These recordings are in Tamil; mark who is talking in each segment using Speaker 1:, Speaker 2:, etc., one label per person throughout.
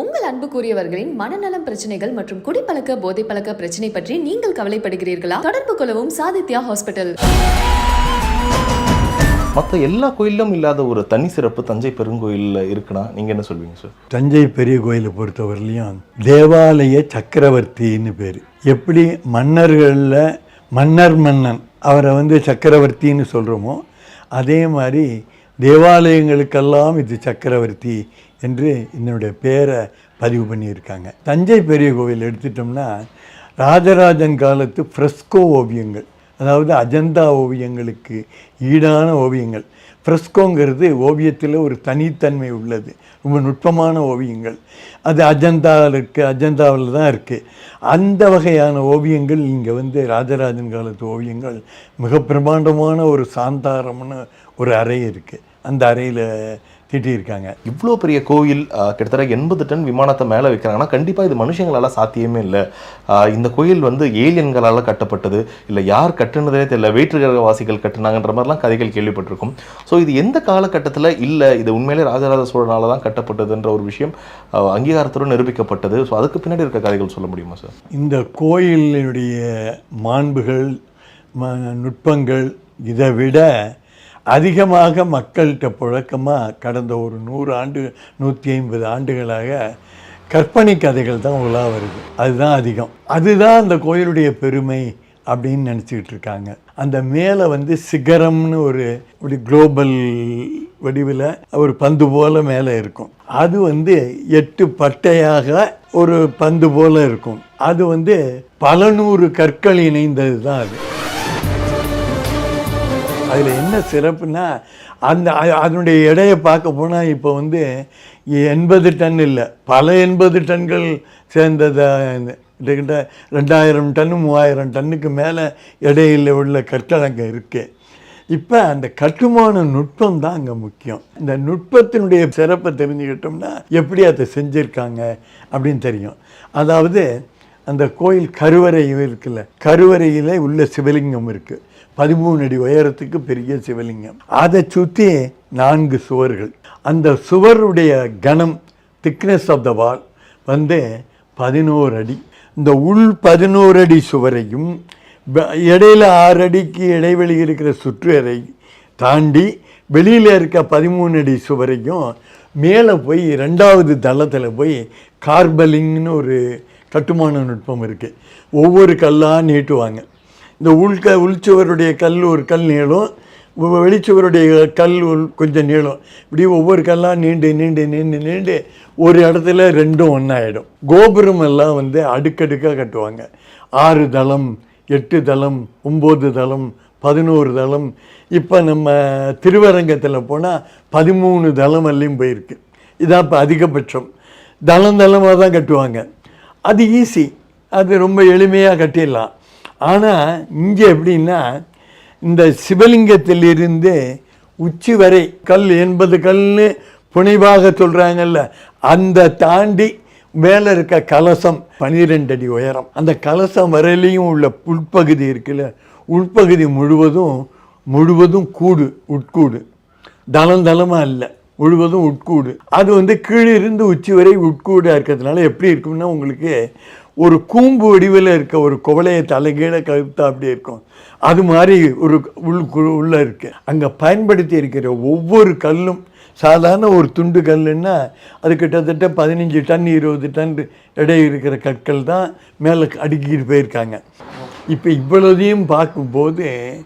Speaker 1: உங்கள் அன்புக்குரியவர்களின் மனநலம் பிரச்சனைகள் மற்றும் குடிப்பழக்க போதைப்பழக்க பிரச்சனை பற்றி நீங்கள் கவலைப்படுகிறீர்களா? தொடர்பு கொள்ளவும் சாதித்யா ஹாஸ்பிட்டல்.
Speaker 2: மற்ற எல்லா கோயிலும் இல்லாத ஒரு தனி சிறப்பு தஞ்சை பெருங்கோயிலில் இருக்குன்னா நீங்கள் என்ன சொல்வீங்க சார்
Speaker 3: தஞ்சை பெரிய கோயிலை பொறுத்தவரையிலையும் தேவாலய சக்கரவர்த்தின்னு பேர். எப்படி மன்னர்களில் மன்னர் மன்னன் அவரை வந்து சக்கரவர்த்தின்னு சொல்கிறோமோ அதே மாதிரி தேவாலயங்களுக்கெல்லாம் இது சக்கரவர்த்தி என்று என்னுடைய பேரை பதிவு பண்ணியிருக்காங்க. தஞ்சை பெரிய கோவில் எடுத்துட்டோம்னா ராஜராஜன் காலத்து ஃப்ரெஸ்கோ ஓவியங்கள் அதாவது அஜந்தா ஓவியங்களுக்கு ஈடான ஓவியங்கள். ஃப்ரெஸ்கோங்கிறது ஓவியத்தில் ஒரு தனித்தன்மை உள்ளது. ரொம்ப நுட்பமான ஓவியங்கள். அது அஜந்தாவில் இருக்குது அஜந்தாவில் தான் இருக்குது அந்த வகையான ஓவியங்கள் இங்கே வந்து ராஜராஜன் காலத்து ஓவியங்கள். மிக பிரமாண்டமான ஒரு சாந்தாரம்னு ஒரு அறை இருக்குது அந்த அறையில் தீட்டியிருக்காங்க
Speaker 2: இவ்வளோ பெரிய கோயில் கிட்டத்தட்ட எண்பது டன் விமானத்தை மேலே வைக்கிறாங்கன்னா கண்டிப்பாக இது மனுஷங்களால் சாத்தியமே இல்லை. இந்த கோயில் வந்து ஏலியன்களால் கட்டப்பட்டது. இல்லை யார் கட்டுனதே தெரியல. வேற்றுகிரகவாசிகள் கட்டுனாங்கன்ற மாதிரிலாம் கதைகள் கேள்விப்பட்டிருக்கும். ஸோ இது எந்த காலகட்டத்தில் இல்லை? இது உண்மையிலே ராஜராஜ சோழனால தான் கட்டப்பட்டதுன்ற ஒரு விஷயம் அங்கீகாரத்துடன் நிரூபிக்கப்பட்டது. ஸோ அதுக்கு பின்னாடி இருக்க கதைகள் சொல்ல முடியுமா சார்?
Speaker 3: இந்த கோயிலினுடைய மாண்புகள் ம நுட்பங்கள் இதை விட அதிகமாக மக்கள்கிட்ட புழக்கமாக கடந்த ஒரு நூறு ஆண்டு நூற்றி ஐம்பது ஆண்டுகளாக கற்பனை கதைகள் தான் உலா வருது. அதுதான் அதிகம். அதுதான் அந்த கோயிலுடைய பெருமை அப்படின்னு நினச்சிக்கிட்டு இருக்காங்க. அந்த மேலே வந்து சிகரம்னு ஒரு இப்படி குளோபல் வடிவில் ஒரு பந்து போல மேலே இருக்கும். அது வந்து எட்டு பட்டையாக ஒரு பந்து போல இருக்கும். அது வந்து பல நூறு கற்கள் இணைந்தது தான் அது. அதில் என்ன சிறப்புனா அந்த அதனுடைய எடையை பார்க்க போனால் இப்போ வந்து எண்பது டன் இல்லை. பல எண்பது டன்கள் சேர்ந்ததை கிட்டத்தட்ட ரெண்டாயிரம் டன்னு மூவாயிரம் டன்னுக்கு மேலே இடையில் உள்ள கற்கள் இருக்குது இப்போ அந்த கட்டுமான நுட்பம் தான் அங்கே முக்கியம். இந்த நுட்பத்தினுடைய சிறப்பை தெரிஞ்சுக்கிட்டோம்னா எப்படி அதை செஞ்சுருக்காங்க அப்படின்னு தெரியும். அதாவது அந்த கோயில் கருவறை இருக்குல்ல கருவறையில் உள்ள சிவலிங்கம் இருக்குது பதிமூணு அடி உயரத்துக்கு பெரிய சிவலிங்கம். அதை சுற்றி நான்கு சுவர்கள். அந்த சுவருடைய கணம் திக்னஸ் ஆஃப் த வால் வந்து பதினோரு அடி. இந்த உள் பதினோரு அடி சுவரையும் இடையில் இடையில ஆறு அடிக்கு இடைவெளி இருக்கிற சுற்றுவரை தாண்டி வெளியில் இருக்க பதிமூணு அடி சுவரையும் மேலே போய் ரெண்டாவது தளத்தில் போய் கார்பலிங்னு ஒரு கட்டுமான நுட்பம் இருக்குது ஒவ்வொரு கல்லாக நீட்டுவாங்க. இந்த உள்க உள்சுவருடைய கல் ஒரு கல் நீளம் வெளிச்சுவருடைய கல் உள் கொஞ்சம் நீளம். இப்படி ஒவ்வொரு கல்லாக நீண்டு நீண்டு நீண்டு நீண்டு ஒரு இடத்துல ரெண்டும் ஒன்றாயிடும் கோபுரம் எல்லாம் வந்து அடுக்கடுக்காக கட்டுவாங்க. ஆறு தளம் எட்டு தளம் ஒம்பது தளம் பதினோரு தளம். இப்போ நம்ம திருவரங்கத்தில் போனால் பதிமூணு தளம் வரலையும் போயிருக்கு. இதான் இப்போ அதிகபட்சம். தளம் தளமாக தான் கட்டுவாங்க. அது ஈஸி அது ரொம்ப எளிமையாக கட்டிடலாம். ஆனால் இங்கே எப்படின்னா இந்த சிவலிங்கத்திலிருந்து உச்சி வரை கல் எண்பது கல்னு புனைவாக சொல்கிறாங்கல்ல அந்த தாண்டி மேலே இருக்க கலசம் பனிரெண்டு அடி உயரம். அந்த கலசம் வரையிலையும் உள்ள உள்பகுதி இருக்குல்ல உள்பகுதி முழுவதும் முழுவதும் கூடு உட்கூடு. தளம் தளமாக இல்லை முழுவதும் உட்கூடு. அது வந்து கீழிருந்து உச்சி வரை உட்கூடாக இருக்கிறதுனால எப்படி இருக்கும்னா உங்களுக்கு ஒரு கூம்பு வடிவில் இருக்க ஒரு குவளையை தலைகீழ கழுத்தா அப்படி இருக்கும். அது மாதிரி ஒரு உள் கு- உள்ள இருக்கு. அங்கே பயன்படுத்தி இருக்கிற ஒவ்வொரு கல்லும் சாதாரண ஒரு துண்டு கல்லுன்னா அது கிட்டத்தட்ட பதினஞ்சு டன் இருபது டன் எடை இருக்கிற கற்கள் தான் மேலே அடுக்கிட்டு போயிருக்காங்க. இப்போ இவ்வளோதையும் பார்க்கும்போது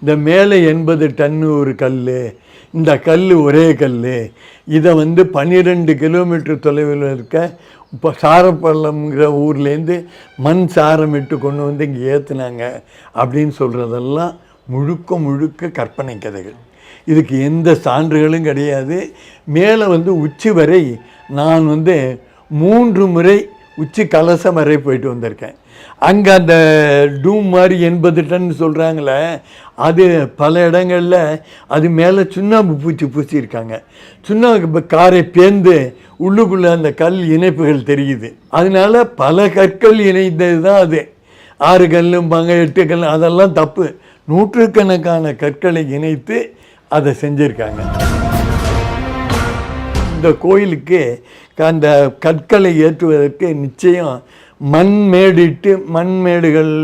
Speaker 3: இந்த மேலே எண்பது டன்னு ஒரு கல் இந்த கல் ஒரே கல் இதை வந்து பன்னிரெண்டு கிலோமீட்டர் தொலைவில் இருக்க இப்போ சாரப்பள்ளம்ங்கிற ஊர்லேருந்து மண் சாரம் இட்டு கொண்டு வந்து இங்கே ஏற்றுனாங்க அப்படின்னு சொல்கிறதெல்லாம் முழுக்க முழுக்க கற்பனை கதைகள். இதுக்கு எந்த சான்றுகளும் கிடையாது. மேலே வந்து உச்சி வரை நான் வந்து மூன்று முறை உச்சி கலசம் வரை போயிட்டு வந்திருக்கேன். அங்கே அந்த டூம் மாதிரி எண்பது டன் சொல்கிறாங்களே அது பல இடங்களில் அது மேலே சுண்ணாம்பு பூச்சி பூசியிருக்காங்க. சுண்ணாம்பு காரை பேர்ந்து உள்ளுக்குள்ளே அந்த கல் இணைப்புகள் தெரியுது. அதனால பல கற்கள் இணைந்தது தான் அது. ஆறு கல்லும்பாங்க எட்டு கல் அதெல்லாம் தப்பு. நூற்றுக்கணக்கான கற்களை இணைத்து அதை செஞ்சுருக்காங்க. இந்த கோயிலுக்கு அந்த கற்களை ஏற்றுவதற்கு நிச்சயம் மண்மேடிட்டு மண்மேடுகள்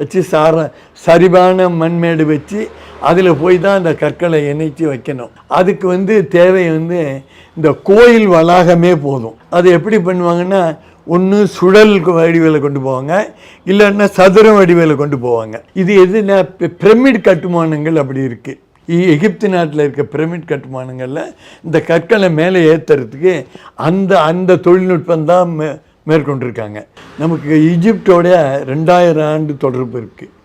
Speaker 3: வச்சு சார சரிவான மண்மேடு வச்சு அதில் போய் தான் அந்த கற்களை இணைச்சி வைக்கணும். அதுக்கு வந்து தேவை வந்து இந்த கோயில் வளாகமே போதும். அது எப்படி பண்ணுவாங்கன்னா ஒன்று சுழல் வடிவில் கொண்டு போவாங்க இல்லைன்னா சதுர வடிவில் கொண்டு போவாங்க. இது எதுனா பிரமிட் கட்டுமானங்கள் அப்படி இருக்குது எகிப்து நாட்டில் இருக்க பிரமிட் கட்டுமானங்களில் இந்த கற்களை மேலே ஏற்றுறதுக்கு அந்த அந்த தொழில்நுட்பம் தான் மேற்கொண்டிருக்காங்க. நமக்கு ஈஜிப்டோட ரெண்டாயிரம் ஆண்டு தொடர்பு இருக்குது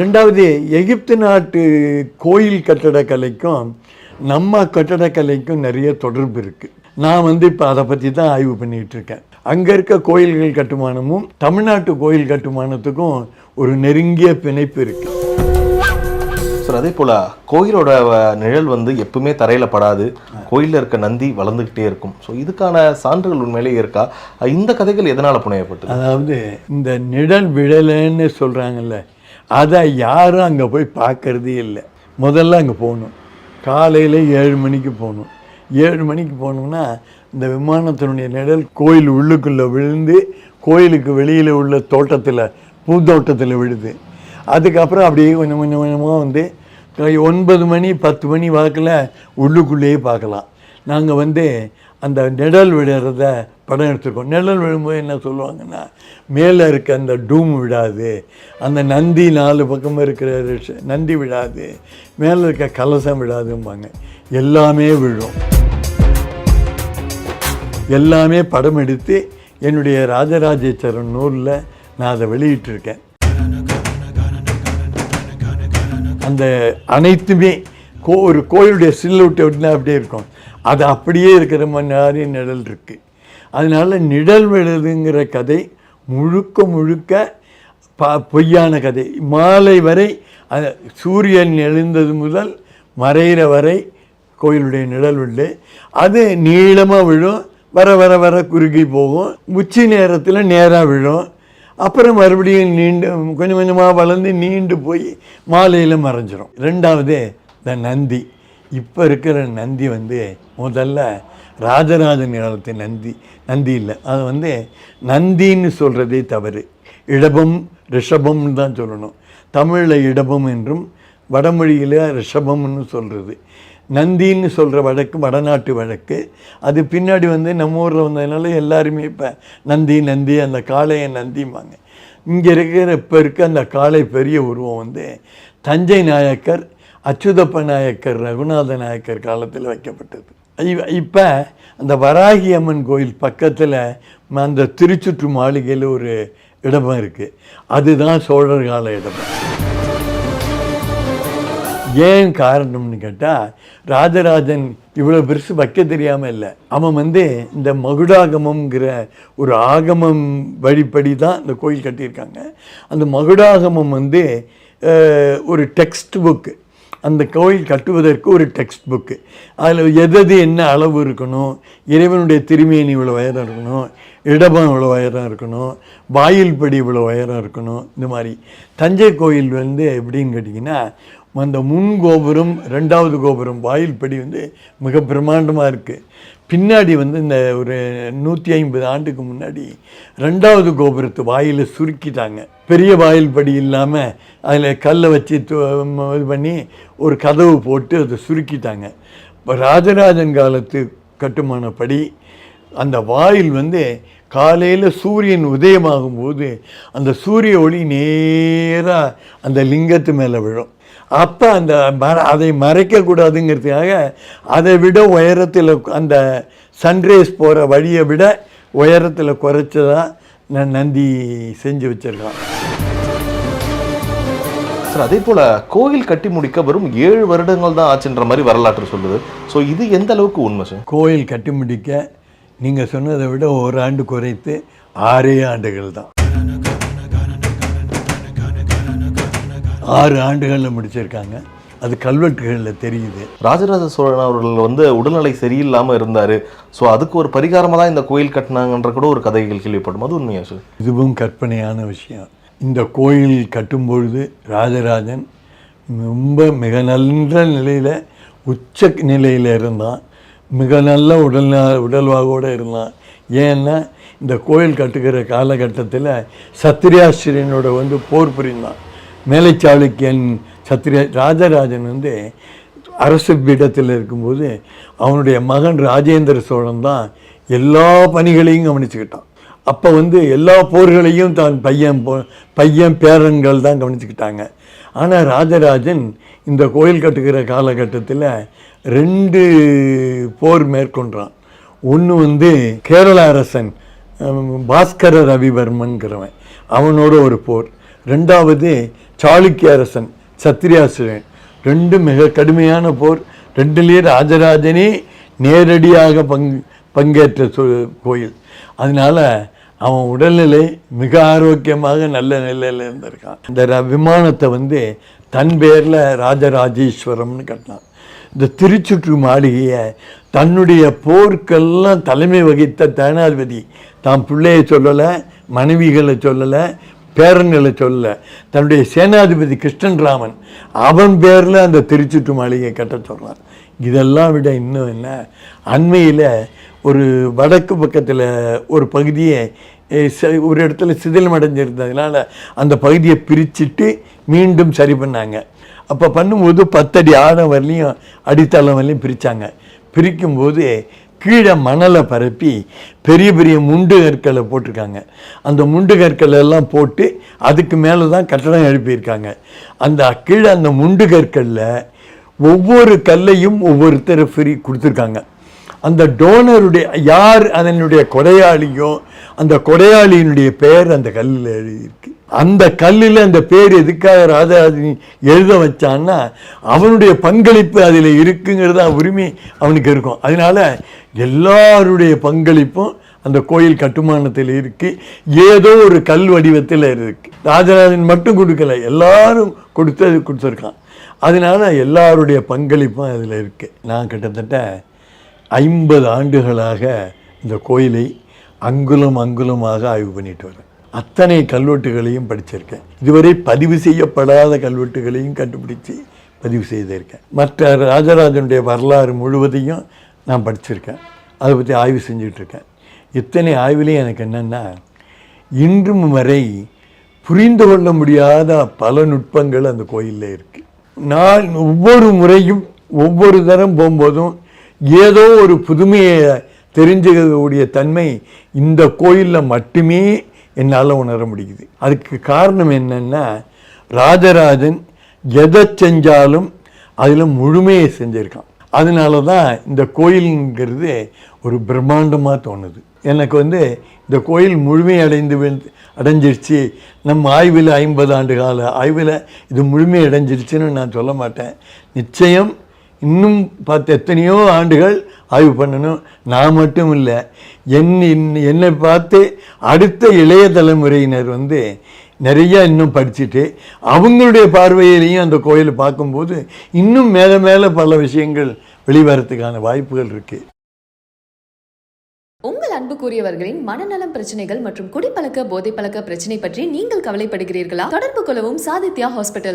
Speaker 3: ரெண்டாவது எகிப்து நாட்டு கோயில் கட்டடக்கலைக்கும் நம்ம கட்டடக்கலைக்கும் நிறைய தொடர்பு இருக்குது நான் வந்து இப்போ அதை பற்றி தான் ஆய்வு பண்ணிகிட்டு இருக்கேன். அங்கே இருக்க கோயில்கள் கட்டுமானமும் தமிழ்நாட்டு கோயில் கட்டுமானத்துக்கும் ஒரு நெருங்கிய பிணைப்பு இருக்குது
Speaker 2: சார் அதே போல் கோயிலோட நிழல் வந்து எப்பவுமே தரையில் படாது. கோயிலில் இருக்க நந்தி வளர்ந்துக்கிட்டே இருக்கும். ஸோ இதுக்கான சான்றுகள் உண்மையிலேயே இருக்கா? இந்த கதைகள் எதனால் புனையப்பட்டு
Speaker 3: அதாவது இந்த நிழல் விழலைன்னு சொல்கிறாங்கல்ல அதை யாரும் அங்கே போய் பார்க்கறதே இல்லை. முதல்ல அங்கே போகணும். காலையில் ஏழு மணிக்கு போகணும். ஏழு மணிக்கு போனோம்னா இந்த விமானத்தினுடைய நிழல் கோயில் உள்ளுக்குள்ளே விழுந்து கோயிலுக்கு வெளியில் உள்ள தோட்டத்தில் பூந்தோட்டத்தில் விழுது. அதுக்கப்புறம் அப்படியே கொஞ்சம் கொஞ்சம் கொஞ்சமாக வந்து ஒன்பது மணி பத்து மணி வாக்கில் உள்ளுக்குள்ளேயே பார்க்கலாம். நாங்கள் வந்து அந்த நிழல் விழுறத படம் எடுத்துருக்கோம். நிழல் விழும்போது என்ன சொல்லுவாங்கன்னா மேலே இருக்க அந்த டூம் விடாது அந்த நந்தி நாலு பக்கம் இருக்கிற நந்தி விடாது மேலே இருக்க கலசம் விடாதும்பாங்க எல்லாமே விழும். எல்லாமே படம் எடுத்து என்னுடைய ராஜராஜேஸ்வரன் நூலில் நான் அதை வெளியிட்டிருக்கேன். அந்த அனைத்துமே கோ ஒரு கோயிலுடைய சில்லுட்டு விட்டுனா அப்படியே இருக்கும். அது அப்படியே இருக்கிற மாதிரி நிழல் இருக்குது அதனால் நிழல் விழுதுங்கிற கதை முழுக்க முழுக்க ப பொய்யான கதை. மாலை வரை சூரியன் எழுந்தது முதல் மறைகிற வரை கோயிலுடைய நிழல் விழு அது நீளமாக விழும் வர வர வர குறுகி போகும். உச்சி நேரத்தில் நேராக விழும். அப்புறம் மறுபடியும் நீண்டு கொஞ்சம் கொஞ்சமாக வளர்ந்து நீண்டு போய் மாலையில் மறைஞ்சிரும். ரெண்டாவது இந்த நந்தி. இப்போ இருக்கிற நந்தி வந்து முதல்ல ராஜராஜன் காலத்து நந்தி நந்தி இல்லை. அது வந்து நந்தின்னு சொல்கிறதே தவறு. இடபம் ரிஷபம்னு தான் சொல்லணும். தமிழில் இடபம் என்றும் வடமொழியில் ரிஷபம்னு சொல்கிறது நந்தின்னு சொல்கிற வழக்கு வடநாட்டு வழக்கு. அது பின்னாடி வந்து நம்ம ஊரில் வந்ததுனால எல்லாருமே இப்போ நந்தி நந்தி அந்த காளையை நந்திம்பாங்க. இங்கே இருக்கிற இப்போ இருக்க அந்த காளை பெரிய உருவம் வந்து தஞ்சை நாயக்கர் அச்சுதப்ப நாயக்கர் ரகுநாத நாயக்கர் காலத்தில் வைக்கப்பட்டது. இப்போ அந்த வராகி அம்மன் கோயில் பக்கத்தில் அந்த திருச்சுற்று மாளிகையில் ஒரு இடமும் இருக்குது அதுதான் சோழர் கால இடம் ஏன் காரணம்னு கேட்டால் ராஜராஜன் இவ்வளோ பெருசு வைக்க தெரியாமல் இல்லை. அவன் வந்து இந்த மகுடாகமம்ங்கிற ஒரு ஆகமம் வழிப்படி தான் இந்த கோயில் கட்டியிருக்காங்க. அந்த மகுடாகமம் வந்து ஒரு டெக்ஸ்ட் புக்கு. அந்த கோயில் கட்டுவதற்கு ஒரு டெக்ஸ்ட் புக்கு. அதில் எதது என்ன அளவு இருக்கணும் இறைவனுடைய திருமேனி இவ்வளோ உயரம் இருக்கணும் இடபம் இவ்வளோ உயரம் இருக்கணும் வாயில் படி இவ்வளோ உயரம் இருக்கணும் இந்த மாதிரி. தஞ்சை கோயில் வந்து எப்படின்னு கேட்டிங்கன்னா அந்த முன் கோபுரம் ரெண்டாவது கோபுரம் வாயில் படி வந்து மிக பிரம்மாண்டமாக இருக்குது பின்னாடி வந்து இந்த ஒரு நூற்றி ஐம்பது ஆண்டுக்கு முன்னாடி ரெண்டாவது கோபுரத்து வாயிலை சுருக்கிட்டாங்க. பெரிய வாயில் படி இல்லாமல் அதில் கல்லை வச்சு ம- இது பண்ணி ஒரு கதவு போட்டு அதை சுருக்கிட்டாங்க. இப்போ ராஜராஜன் காலத்து கட்டுமானப்படி அந்த வாயில் வந்து காலையில் சூரியன் உதயமாகும் போது அந்த சூரிய ஒளி நேராக அந்த லிங்கத்து மேலே விழும். அப்போ அந்த மர அதை மறைக்கக்கூடாதுங்கிறதுக்காக அதை விட உயரத்தில் அந்த சன்ரைஸ் போகிற வழியை விட உயரத்தில் குறைச்சதா ந- நந்தி செஞ்சு வச்சிருக்கான்.
Speaker 2: சார் அதே போல கோயில் கட்டி முடிக்க வெறும் ஏழு வருடங்கள் தான் ஆச்சுன்ற மாதிரி வரலாற்று சொல்லுது. ஸோ இது எந்த அளவுக்கு உண்மை சார்?
Speaker 3: கோயில் கட்டி முடிக்க நீங்கள் சொன்னதை விட ஒரு ஆண்டு குறைத்து ஆறே ஆண்டுகள் தான். ஆறு ஆண்டுகளில் முடிச்சிருக்காங்க. அது கல்வெட்டுகளில் தெரியுது.
Speaker 2: ராஜராஜ சோழன் அவர்கள் வந்து உடல்நிலை சரியில்லாம இருந்தாரு. ஸோ அதுக்கு ஒரு பரிகாரமா தான் இந்த கோயில் கட்டினாங்கன்ற கூட ஒரு கதைகள் கேள்விப்படும். அது உண்மையா சார்?
Speaker 3: இதுவும் கற்பனையான விஷயம். இந்த கோயில் கட்டும்பொழுது ராஜராஜன் ரொம்ப மிக நல்ல நிலையில் உச்ச நிலையில் இருந்தான். மிக நல்ல உடல் உடல்வாகோடு இருந்தான். ஏன்னா இந்த கோயில் கட்டுகிற காலகட்டத்தில் சத்திரியாசிரியனோட வந்து போர் புரிந்தான். மேலை சாளுக்கியன் சத்திரிய ராஜராஜன் வந்து அரசு பீடத்தில் இருக்கும்போது அவனுடைய மகன் ராஜேந்திர சோழன் தான் எல்லா பணிகளையும் கவனிச்சுக்கிட்டான். அப்போ வந்து எல்லா போர்களையும் தான் பையன் போ பையன் பேரன்கள் தான் கவனிச்சுக்கிட்டாங்க. ஆனால் ராஜராஜன் இந்த கோயில் கட்டுகிற காலகட்டத்தில் ரெண்டு போர் மேற்கொண்டான் ஒன்று வந்து கேரள அரசன் பாஸ்கர ரவிவர்மன்கிறவன். அவனோட ஒரு போர். ரெண்டாவது சாளுக்கிய அரசன் சத்திரியாசுரன். ரெண்டு மிக கடுமையான போர். ரெண்டுலேயே ராஜராஜனே நேரடியாக பங்கு பங்கேற்ற சு- கோயில். அதனால் அவன் உடல்நிலை மிக ஆரோக்கியமாக நல்ல நிலையில் இருந்திருக்கான். இந்த ர- விமானத்தை வந்து தன் பேரில் ராஜராஜேஸ்வரம்னு கட்டினான். இந்த திருச்சுற்று மாளிகையை தன்னுடைய போருக்கெல்லாம் தலைமை வகித்த தேனாதிபதி தான் பிள்ளையை சொல்லலை மனைவிகளை சொல்லலை பேரன்களை சொல்ல தன்னுடைய சேனாதிபதி கிருஷ்ணன் ராமன் அவன் பேரில் அந்த திருச்சுட்டு மாளிகை கட்ட சொல்கிறான் இதெல்லாம் விட இன்னும் என்ன? அண்மையில் ஒரு வடக்கு பக்கத்தில் ஒரு பகுதியை ச- ஒரு இடத்துல சிதிலம் அடைஞ்சிருந்ததுனால அந்த பகுதியை பிரிச்சுட்டு மீண்டும் சரி பண்ணாங்க. அப்போ பண்ணும்போது பத்தடி ஆழம் வரலையும் அடித்தளம் வரலையும் பிரித்தாங்க பிரிக்கும்போது கீழே மணலை பரப்பி பெரிய பெரிய முண்டு கற்களை போட்டிருக்காங்க. அந்த முண்டு கற்கள் எல்லாம் போட்டு அதுக்கு மேலே தான் கட்டடம் எழுப்பியிருக்காங்க. அந்த கீழே அந்த முண்டு கற்களில் ஒவ்வொரு கல்லையும் ஒவ்வொருத்தர் ஃப்ரீ கொடுத்துருக்காங்க. அந்த டோனருடைய யார் அதனுடைய கொடையாளியோ அந்த கொடையாளியினுடைய பெயர் அந்த கல்லில் எழுதியிருக்கு. அந்த கல்லில் அந்த பேர் எதுக்காக ராஜராஜன் எழுத வச்சான்னா அவனுடைய பங்களிப்பு அதில் இருக்குங்கிறது உரிமை அவனுக்கு இருக்கும். அதனால எல்லாருடைய பங்களிப்பும் அந்த கோயில் கட்டுமானத்தில் இருக்கு. ஏதோ ஒரு கல் வடிவத்தில் இருக்கு. ராஜராஜன் மட்டும் கொடுக்கல எல்லாரும் கொடுத்து அது கொடுத்துருக்கான். அதனால எல்லாருடைய பங்களிப்பும் அதில் இருக்கு. நான் கிட்டத்தட்ட ஐம்பது ஆண்டுகளாக இந்த கோயிலை அங்குலம் அங்குலமாக ஆய்வு பண்ணிட்டு வரேன். அத்தனை கல்வெட்டுகளையும் படிச்சிருக்கேன். இதுவரை பதிவு செய்யப்படாத கல்வெட்டுகளையும் கண்டுபிடிச்சு பதிவு செய்திருக்கேன். மற்ற ராஜராஜனுடைய வரலாறு முழுவதையும் நான் படிச்சிருக்கேன். அதை பற்றி ஆய்வு செஞ்சிட்ருக்கேன். இத்தனை ஆய்விலையும் எனக்கு என்னென்னா இன்றும் வரை புரிந்து கொள்ள முடியாத பல நுட்பங்கள் அந்த கோயிலில் இருக்குது நான் ஒவ்வொரு முறையும் ஒவ்வொரு தரம் போகும்போதும் ஏதோ ஒரு புதுமையை தெரிஞ்சுக்கக்கூடிய தன்மை இந்த கோயிலில் மட்டுமே என்னால் உணர முடியுது. அதுக்கு காரணம் என்னென்னா ராஜராஜன் எதை செஞ்சாலும் அதில் முழுமையை செஞ்சுருக்கான். அதனால தான் இந்த கோயிலுங்கிறது ஒரு பிரம்மாண்டமாக தோணுது. எனக்கு வந்து இந்த கோயில் முழுமை அடைந்து அடைஞ்சிருச்சு. நம்ம ஆய்வில் ஐம்பது ஆண்டு கால ஆய்வில் இது முழுமை அடைஞ்சிருச்சுன்னு நான் சொல்ல மாட்டேன். நிச்சயம் இன்னும் பார்த்து எத்தனையோ ஆண்டுகள் ஆய்வு பண்ணணும். நான் மட்டும் இல்லை என் என்னை பார்த்து அடுத்த இளைய தலைமுறையினர் வந்து நிறையா இன்னும் படிச்சுட்டு அவங்களுடைய பார்வையிலையும் அந்த கோயிலை பார்க்கும்போது இன்னும் மேலே மேலே பல விஷயங்கள் வெளிவரத்துக்கான வாய்ப்புகள் இருக்குது
Speaker 1: உங்கள் அன்புக்குரியவர்களின் மனநலம் பிரச்சனைகள் மற்றும் குடிப்பழக்க போதைப்பழக்க பிரச்சனை பற்றி நீங்கள் கவலைப்படுகிறீர்களா? தொடர்பு கொள்ளவும் சாதித்யா ஹாஸ்பிட்டல்